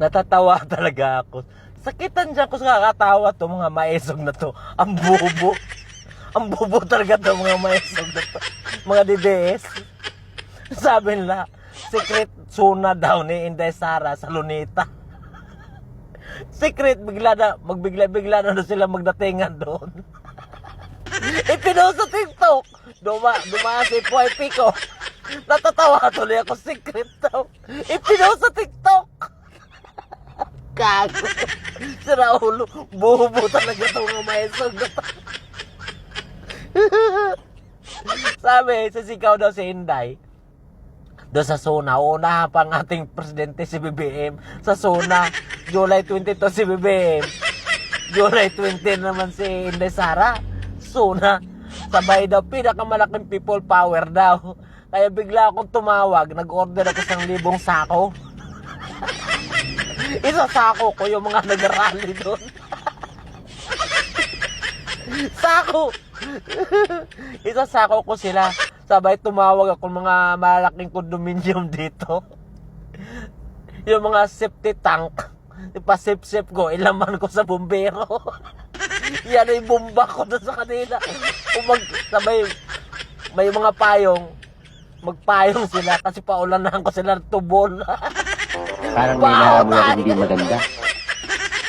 Natatawa talaga ako. Sakitan dyan ko sa kakatawa to mga maesog na to. Ang bubo. Ang bubo talaga to mga maesog na to. Mga DDS. Sabi nila, secret suna daw ni Inday Sara sa Lunita. Secret, bigla na, magbigla-bigla na, na sila magdatingan doon. Ipinost sa TikTok. Duma, dumaan si Poy Pico. Natatawa tuloy ako, secret daw. Ipinost sa TikTok. Gago. Si Raulo, bubo talaga itong mga maesog na to. Sabi, sisigaw daw si Inday. Doon sa Sona, una pa ang ating presidente si BBM. Sa Sona, July 22 si BBM. July 20 naman si Inday Sara. Sona, sabay daw, pinakamalaking people power daw. Kaya bigla akong tumawag, nag-order ako ng libong sako. Isa sako ko yung mga nag-rally doon. sako! Isa sako ko sila. Sabay tumawag ako mga malaking condominium dito. Yung mga safety tank. Ipasip-sip ko, ilaman ko sa bumbero. Yan ay bomba ko doon sa kanila. Umag, sabay, may mga payong. Magpayong sila kasi paulanahan ko sila tubol. Parang may ako man! hindi maganda.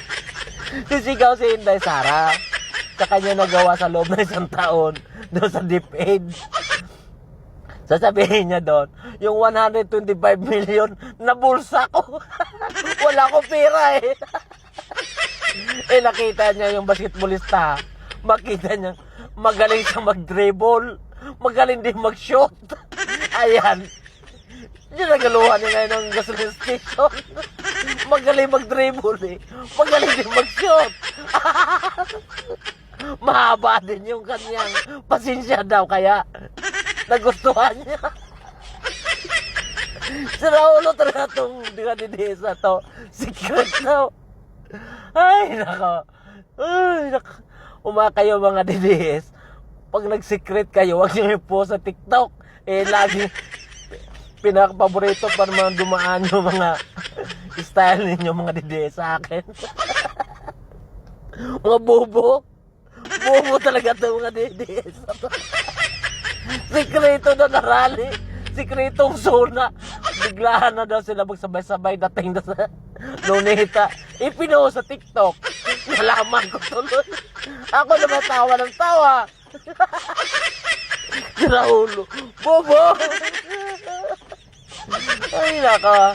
Sisigaw si Inday Sara sa kanya nagawa sa loob ng isang taon doon sa DepEd. Sasabihin niya doon, yung 125 million na bulsa ko. Wala ko pera eh. eh nakita niya yung basketballista. Makita niya, magaling siya mag-dribble. Magaling din mag-shot. Ayan. Yung nagaluhan niya ngayon ng gasoline station. Magaling mag-dribble eh. Magaling din mag-shot. Mahaba din yung kanyang pasensya daw kaya nagustuhan niya. Si Raulo talaga itong dinadidesa to. Secret daw. Ay, nako. Ay, nako. Umakayo mga DDS. Pag nag-secret kayo, huwag niyo i-post sa TikTok. Eh, lagi pinakapaborito pa naman dumaan yung mga style ninyo mga DDS sa akin. mga bobo. Bobo talaga to mga DDS. Sikreto na narali. Sikretong zona. Biglahan na daw sila magsabay-sabay dating na sa Luneta. Ipino sa TikTok. Nalaman ko tuloy. Ako na tawa ng tawa. Raulo. Bobo. Ay, naka.